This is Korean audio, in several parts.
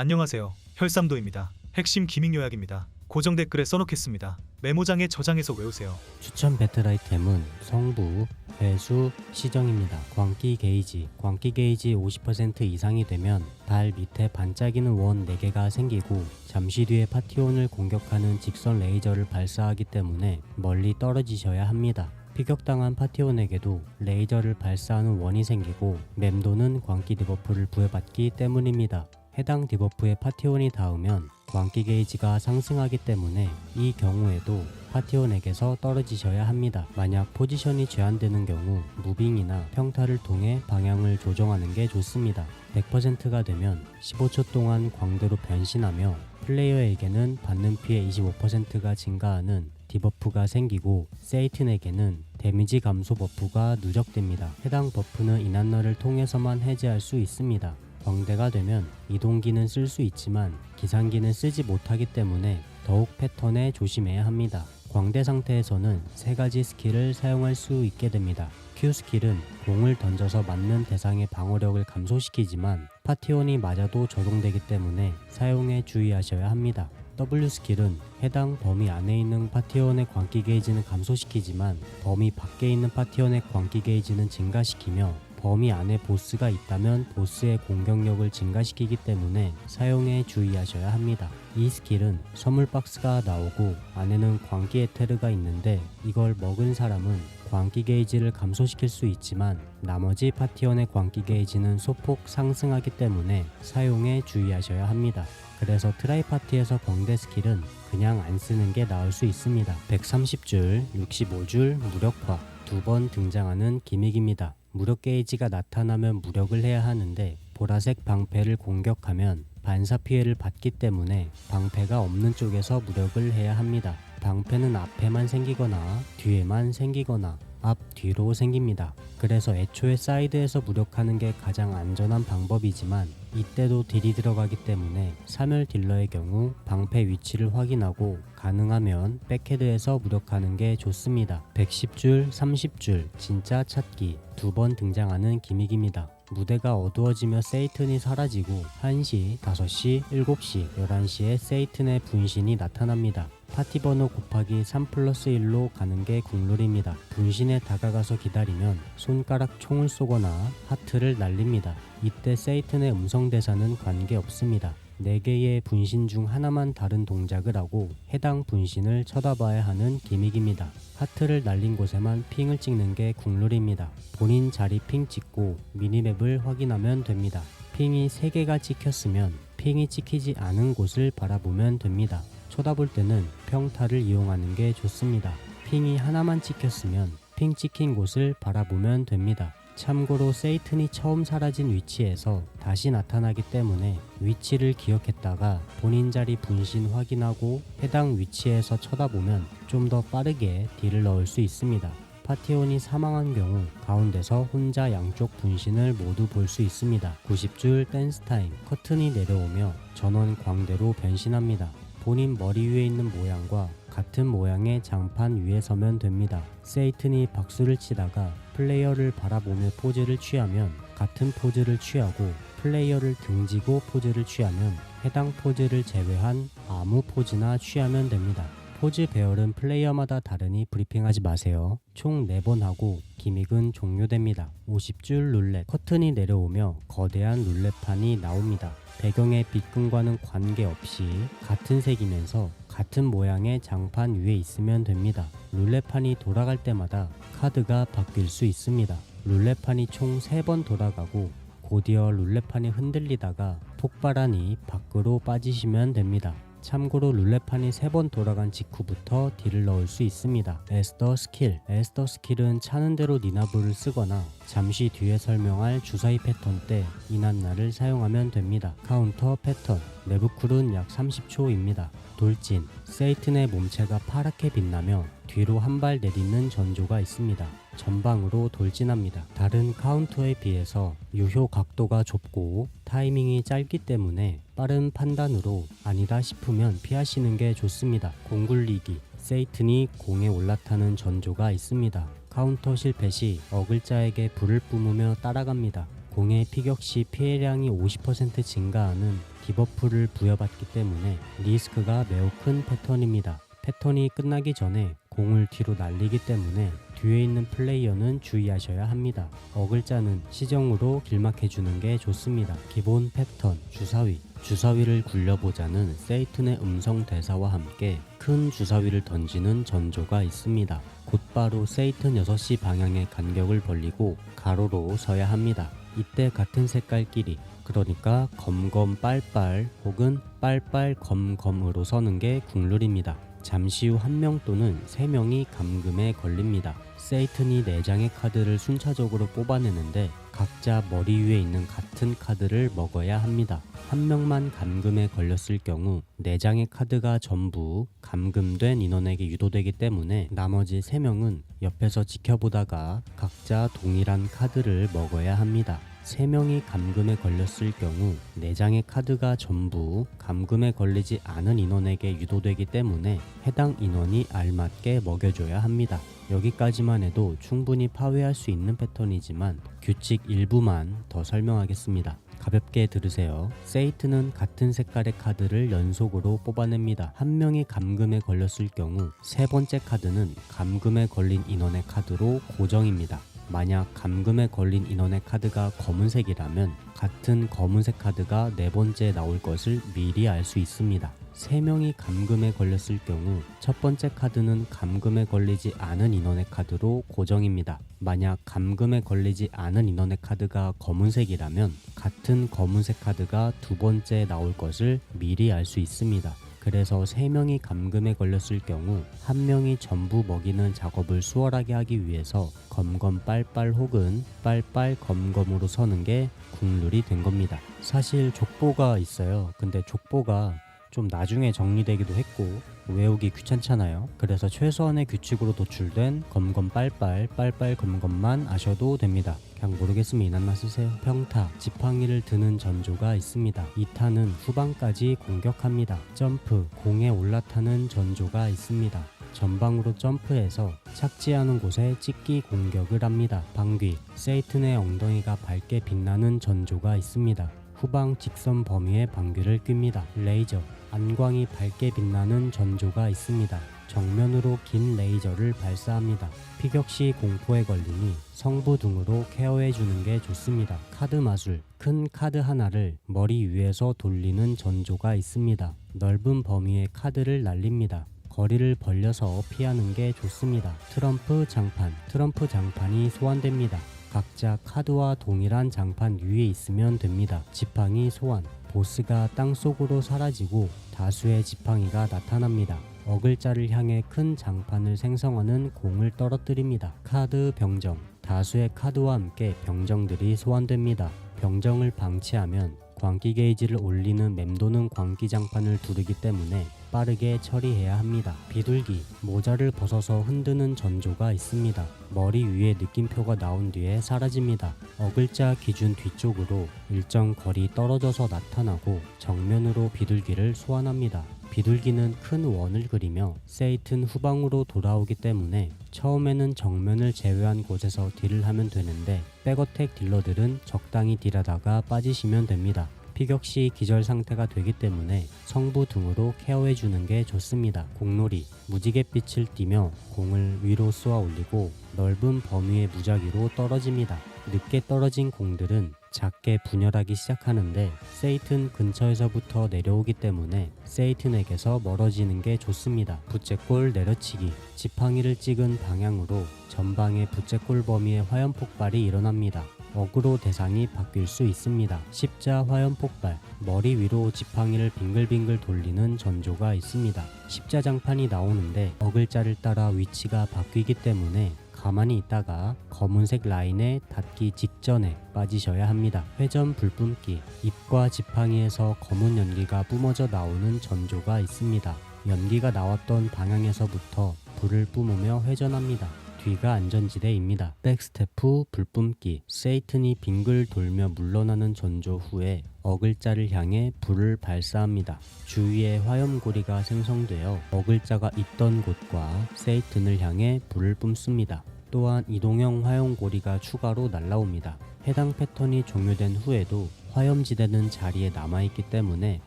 안녕하세요. 혈삼도입니다. 핵심 기믹 요약입니다. 고정 댓글에 써놓겠습니다. 메모장에 저장해서 외우세요. 추천 배틀 아이템은 성부, 회수, 시정입니다. 광기 게이지, 광기 게이지 50% 이상이 되면 달 밑에 반짝이는 원 4개가 생기고 잠시 뒤에 파티온을 공격하는 직선 레이저를 발사하기 때문에 멀리 떨어지셔야 합니다. 피격당한 파티온에게도 레이저를 발사하는 원이 생기고 맴도는 광기 디버프를 부여받기 때문입니다. 해당 디버프에 파티온이 닿으면 광기 게이지가 상승하기 때문에 이 경우에도 파티온에게서 떨어지셔야 합니다. 만약 포지션이 제한되는 경우 무빙이나 평타를 통해 방향을 조정하는 게 좋습니다. 100%가 되면 15초 동안 광대로 변신하며 플레이어에게는 받는 피해 25%가 증가하는 디버프가 생기고 세이튼에게는 데미지 감소 버프가 누적됩니다. 해당 버프는 이난널을 통해서만 해제할 수 있습니다. 광대가 되면 이동기는 쓸 수 있지만 기상기는 쓰지 못하기 때문에 더욱 패턴에 조심해야 합니다. 광대 상태에서는 세 가지 스킬을 사용할 수 있게 됩니다. Q 스킬은 공을 던져서 맞는 대상의 방어력을 감소시키지만 파티온이 맞아도 적용되기 때문에 사용에 주의하셔야 합니다. W 스킬은 해당 범위 안에 있는 파티온의 광기 게이지는 감소시키지만 범위 밖에 있는 파티온의 광기 게이지는 증가시키며 범위 안에 보스가 있다면 보스의 공격력을 증가시키기 때문에 사용에 주의하셔야 합니다. 이 스킬은 선물 박스가 나오고 안에는 광기 에테르가 있는데 이걸 먹은 사람은 광기 게이지를 감소시킬 수 있지만 나머지 파티원의 광기 게이지는 소폭 상승하기 때문에 사용에 주의하셔야 합니다. 그래서 트라이 파티에서 광대 스킬은 그냥 안 쓰는 게 나을 수 있습니다. 130줄, 65줄 무력화 두 번 등장하는 기믹입니다. 무력 게이지가 나타나면 무력을 해야 하는데 보라색 방패를 공격하면 반사 피해를 받기 때문에 방패가 없는 쪽에서 무력을 해야 합니다. 방패는 앞에만 생기거나 뒤에만 생기거나 앞 뒤로 생깁니다. 그래서 애초에 사이드에서 무력하는 게 가장 안전한 방법이지만 이때도 딜이 들어가기 때문에 사멸 딜러의 경우 방패 위치를 확인하고 가능하면 백헤드에서 무력하는 게 좋습니다. 110줄, 30줄 진짜 찾기 두 번 등장하는 기믹입니다. 무대가 어두워지며 세이튼이 사라지고 1시, 5시, 7시, 11시에 세이튼의 분신이 나타납니다. 파티 번호 곱하기 3 플러스 1로 가는 게 국룰입니다. 분신에 다가가서 기다리면 손가락 총을 쏘거나 하트를 날립니다. 이때 세이튼의 음성 대사는 관계없습니다. 4개의 분신 중 하나만 다른 동작을 하고 해당 분신을 쳐다봐야 하는 기믹입니다. 하트를 날린 곳에만 핑을 찍는 게 국룰입니다. 본인 자리 핑 찍고 미니맵을 확인하면 됩니다. 핑이 3개가 찍혔으면 핑이 찍히지 않은 곳을 바라보면 됩니다. 쳐다볼 때는 평타를 이용하는 게 좋습니다. 핑이 하나만 찍혔으면 핑 찍힌 곳을 바라보면 됩니다. 참고로 세이튼이 처음 사라진 위치에서 다시 나타나기 때문에 위치를 기억했다가 본인 자리 분신 확인하고 해당 위치에서 쳐다보면 좀 더 빠르게 딜을 넣을 수 있습니다. 파티온이 사망한 경우 가운데서 혼자 양쪽 분신을 모두 볼 수 있습니다. 90줄 댄스 타임 커튼이 내려오며 전원 광대로 변신합니다. 본인 머리 위에 있는 모양과 같은 모양의 장판 위에 서면 됩니다. 세이튼이 박수를 치다가 플레이어를 바라보며 포즈를 취하면 같은 포즈를 취하고 플레이어를 등지고 포즈를 취하면 해당 포즈를 제외한 아무 포즈나 취하면 됩니다. 포즈 배열은 플레이어마다 다르니 브리핑하지 마세요. 총 4번 하고 기믹은 종료됩니다. 50줄 룰렛 커튼이 내려오며 거대한 룰렛판이 나옵니다. 배경의 빛끈과는 관계없이 같은 색이면서 같은 모양의 장판 위에 있으면 됩니다. 룰렛판이 돌아갈 때마다 카드가 바뀔 수 있습니다. 룰렛판이 총 3번 돌아가고 곧이어 룰렛판이 흔들리다가 폭발하니 밖으로 빠지시면 됩니다. 참고로 룰렛판이 3번 돌아간 직후부터 딜을 넣을 수 있습니다. 에스더 스킬 에스더 스킬은 차는 대로 니나브를 쓰거나 잠시 뒤에 설명할 주사위 패턴 때 이난나를 사용하면 됩니다. 카운터 패턴 내부쿨은 약 30초입니다. 돌진 세이튼의 몸체가 파랗게 빛나며 뒤로 한 발 내딛는 전조가 있습니다. 전방으로 돌진합니다. 다른 카운터에 비해서 유효 각도가 좁고 타이밍이 짧기 때문에 빠른 판단으로 아니다 싶으면 피하시는 게 좋습니다. 공굴리기 세이튼이 공에 올라타는 전조가 있습니다. 카운터 실패 시 어글자에게 불을 뿜으며 따라갑니다. 공의 피격 시 피해량이 50% 증가하는 디버프를 부여받기 때문에 리스크가 매우 큰 패턴입니다. 패턴이 끝나기 전에 공을 뒤로 날리기 때문에 뒤에 있는 플레이어는 주의하셔야 합니다. 어글자는 시정으로 길막해주는 게 좋습니다. 기본 패턴, 주사위. 주사위를 굴려보자는 세이튼의 음성 대사와 함께 큰 주사위를 던지는 전조가 있습니다. 곧바로 세이튼 6시 방향의 간격을 벌리고 가로로 서야 합니다. 이때 같은 색깔끼리 그러니까 검검 빨빨 혹은 빨빨 검검으로 서는 게 국룰입니다. 잠시 후 한 명 또는 세 명이 감금에 걸립니다. 세이튼이 4장의 카드를 순차적으로 뽑아내는데 각자 머리 위에 있는 같은 카드를 먹어야 합니다. 한 명만 감금에 걸렸을 경우 4장의 카드가 전부 감금된 인원에게 유도되기 때문에 나머지 3명은 옆에서 지켜보다가 각자 동일한 카드를 먹어야 합니다. 3명이 감금에 걸렸을 경우 4장의 카드가 전부 감금에 걸리지 않은 인원에게 유도되기 때문에 해당 인원이 알맞게 먹여줘야 합니다. 여기까지만 해도 충분히 파괴할 수 있는 패턴이지만 규칙 일부만 더 설명하겠습니다. 가볍게 들으세요. 세이트는 같은 색깔의 카드를 연속으로 뽑아냅니다. 한 명이 감금에 걸렸을 경우 세 번째 카드는 감금에 걸린 인원의 카드로 고정입니다. 만약 감금에 걸린 인원의 카드가 검은색이라면 같은 검은색 카드가 네 번째 나올 것을 미리 알 수 있습니다. 세 명이 감금에 걸렸을 경우 첫 번째 카드는 감금에 걸리지 않은 인원의 카드로 고정입니다. 만약 감금에 걸리지 않은 인원의 카드가 검은색이라면 같은 검은색 카드가 두 번째 나올 것을 미리 알 수 있습니다. 그래서 세명이 감금에 걸렸을 경우 한 명이 전부 먹이는 작업을 수월하게 하기 위해서 검검 빨빨 혹은 빨빨 검검으로 서는 게 국룰이 된 겁니다. 사실 족보가 있어요. 근데 족보가 좀 나중에 정리되기도 했고 외우기 귀찮잖아요. 그래서 최소한의 규칙으로 도출된 검검 빨빨 빨빨 검검만 아셔도 됩니다. 그냥 모르겠으면 이난나 쓰세요. 평타, 지팡이를 드는 전조가 있습니다. 2타는 후방까지 공격합니다. 점프, 공에 올라타는 전조가 있습니다. 전방으로 점프해서 착지하는 곳에 찍기 공격을 합니다. 방귀, 세이튼의 엉덩이가 밝게 빛나는 전조가 있습니다. 후방 직선 범위에 방귀를 낍니다. 레이저, 안광이 밝게 빛나는 전조가 있습니다. 정면으로 긴 레이저를 발사합니다. 피격 시 공포에 걸리니 성부 등으로 케어해 주는 게 좋습니다. 카드 마술, 큰 카드 하나를 머리 위에서 돌리는 전조가 있습니다. 넓은 범위의 카드를 날립니다. 거리를 벌려서 피하는 게 좋습니다. 트럼프 장판, 트럼프 장판이 소환됩니다. 각자 카드와 동일한 장판 위에 있으면 됩니다. 지팡이 소환, 보스가 땅속으로 사라지고 다수의 지팡이가 나타납니다. 어글자를 향해 큰 장판을 생성하는 공을 떨어뜨립니다. 카드 병정, 다수의 카드와 함께 병정들이 소환됩니다. 병정을 방치하면 광기 게이지를 올리는 맴도는 광기 장판을 두르기 때문에 빠르게 처리해야 합니다. 비둘기, 모자를 벗어서 흔드는 전조가 있습니다. 머리 위에 느낌표가 나온 뒤에 사라집니다. 어글자 기준 뒤쪽으로 일정 거리 떨어져서 나타나고 정면으로 비둘기를 소환합니다. 비둘기는 큰 원을 그리며 세이튼 후방으로 돌아오기 때문에 처음에는 정면을 제외한 곳에서 딜을 하면 되는데 백어택 딜러들은 적당히 딜하다가 빠지시면 됩니다. 피격 시 기절 상태가 되기 때문에 성부 등으로 케어해 주는 게 좋습니다. 공놀이, 무지갯빛을 띠며 공을 위로 쏘아 올리고 넓은 범위의 무작위로 떨어집니다. 늦게 떨어진 공들은 작게 분열하기 시작하는데 세이튼 근처에서부터 내려오기 때문에 세이튼에게서 멀어지는 게 좋습니다. 부채꼴 내려치기, 지팡이를 찍은 방향으로 전방의 부채꼴 범위의 화염 폭발이 일어납니다. 어그로 대상이 바뀔 수 있습니다. 십자 화염 폭발, 머리 위로 지팡이를 빙글빙글 돌리는 전조가 있습니다. 십자 장판이 나오는데 어글자를 따라 위치가 바뀌기 때문에 가만히 있다가 검은색 라인에 닿기 직전에 빠지셔야 합니다. 회전 불뿜기, 잎과 지팡이에서 검은 연기가 뿜어져 나오는 전조가 있습니다. 연기가 나왔던 방향에서부터 불을 뿜으며 회전합니다. 뒤가 안전지대입니다. 백스테프 불뿜기 세이튼이 빙글 돌며 물러나는 전조 후에 어글자를 향해 불을 발사합니다. 주위에 화염고리가 생성되어 어글자가 있던 곳과 세이튼을 향해 불을 뿜습니다. 또한 이동형 화염고리가 추가로 날라옵니다. 해당 패턴이 종료된 후에도 화염지대는 자리에 남아있기 때문에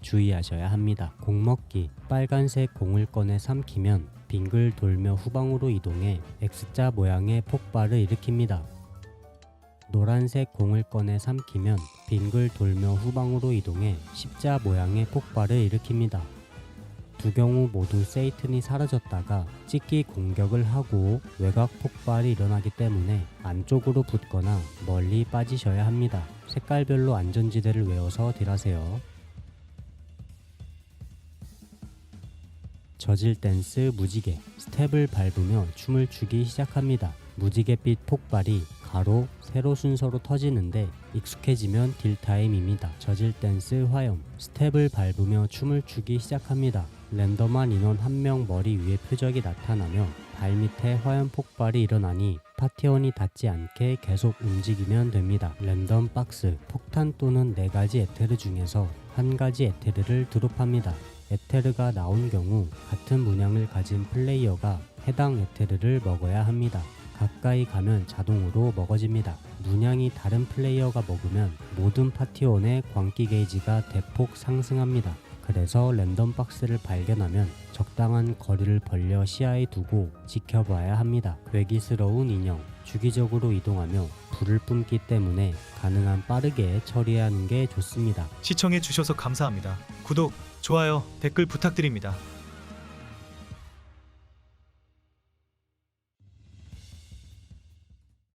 주의하셔야 합니다. 공 먹기 빨간색 공을 꺼내 삼키면 빙글 돌며 후방으로 이동해 X자 모양의 폭발을 일으킵니다. 노란색 공을 꺼내 삼키면 빙글 돌며 후방으로 이동해 십자 모양의 폭발을 일으킵니다. 두 경우 모두 세이튼이 사라졌다가 찍기 공격을 하고 외곽 폭발이 일어나기 때문에 안쪽으로 붙거나 멀리 빠지셔야 합니다. 색깔별로 안전지대를 외워서 딜하세요. 저질 댄스 무지개 스텝을 밟으며 춤을 추기 시작합니다. 무지개빛 폭발이 가로, 세로 순서로 터지는데 익숙해지면 딜타임입니다. 저질 댄스 화염 스텝을 밟으며 춤을 추기 시작합니다. 랜덤한 인원 한 명 머리 위에 표적이 나타나며 발밑에 화염 폭발이 일어나니 파티원이 닿지 않게 계속 움직이면 됩니다. 랜덤 박스 폭탄 또는 네 가지 에테르 중에서 한 가지 에테르를 드롭합니다. 에테르가 나온 경우 같은 문양을 가진 플레이어가 해당 에테르를 먹어야 합니다. 가까이 가면 자동으로 먹어집니다. 문양이 다른 플레이어가 먹으면 모든 파티원의 광기 게이지가 대폭 상승합니다. 그래서 랜덤 박스를 발견하면 적당한 거리를 벌려 시야에 두고 지켜봐야 합니다. 괴기스러운 인형, 주기적으로 이동하며 불을 뿜기 때문에 가능한 빠르게 처리하는 게 좋습니다. 시청해 주셔서 감사합니다. 구독, 좋아요, 댓글 부탁드립니다.